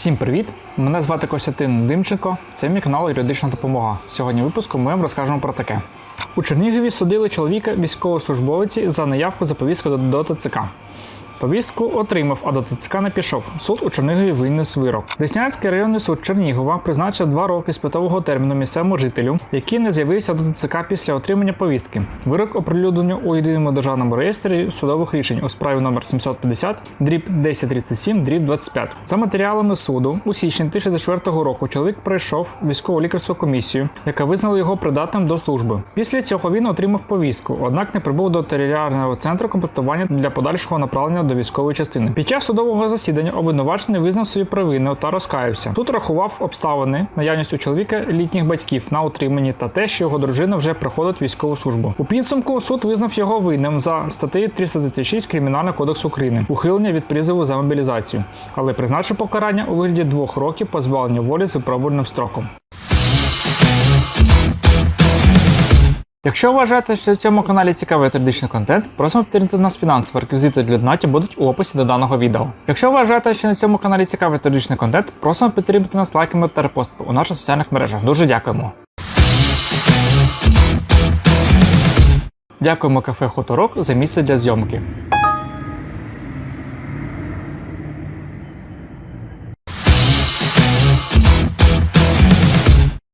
Всім привіт! Мене звати Костянтин Димченко. Це мій канал Юридична допомога. Сьогодні в випуску ми вам розкажемо про таке. У Чернігові судили чоловіка військовослужбовиці за наявку за повістку до, ТЦК. Повістку отримав, а до ТЦК не пішов. Суд у Чернігові винес вирок. Деснянський районний суд Чернігова призначив два роки спитового терміну місцевому жителю, який не з'явився до ТЦК після отримання повістки. Вирок оприлюднено у єдиному державному реєстрі судових рішень у справі номер 750 дріб 1037 дріб 25. За матеріалами суду у січні 2004 року чоловік пройшов військово лікарську комісію, яка визнала його придатним до служби. Після цього він отримав повістку, однак не прибув до територіального центру комплектування для подальшого направлення до військової частини. Під час судового засідання обвинувачений визнав свою провину та розкаявся. Тут рахував обставини наявність у чоловіка літніх батьків на утриманні та те, що його дружина вже проходить військову службу. У підсумку суд визнав його винним за статтею 336 Кримінального кодексу України ухилення від призову за мобілізацію, але призначив покарання у вигляді двох років позбавлення волі з випробувальним строком. Якщо вважаєте, що в цьому каналі цікавий юридичний контент, просимо підтримати нас фінансово. Реквізити для донатів будуть у описі до даного відео. Якщо вважаєте, що на цьому каналі цікавий юридичний контент, просимо підтримати нас лайками та репостами у наших соціальних мережах. Дуже дякуємо. Дякуємо кафе Хуторок за місце для зйомки.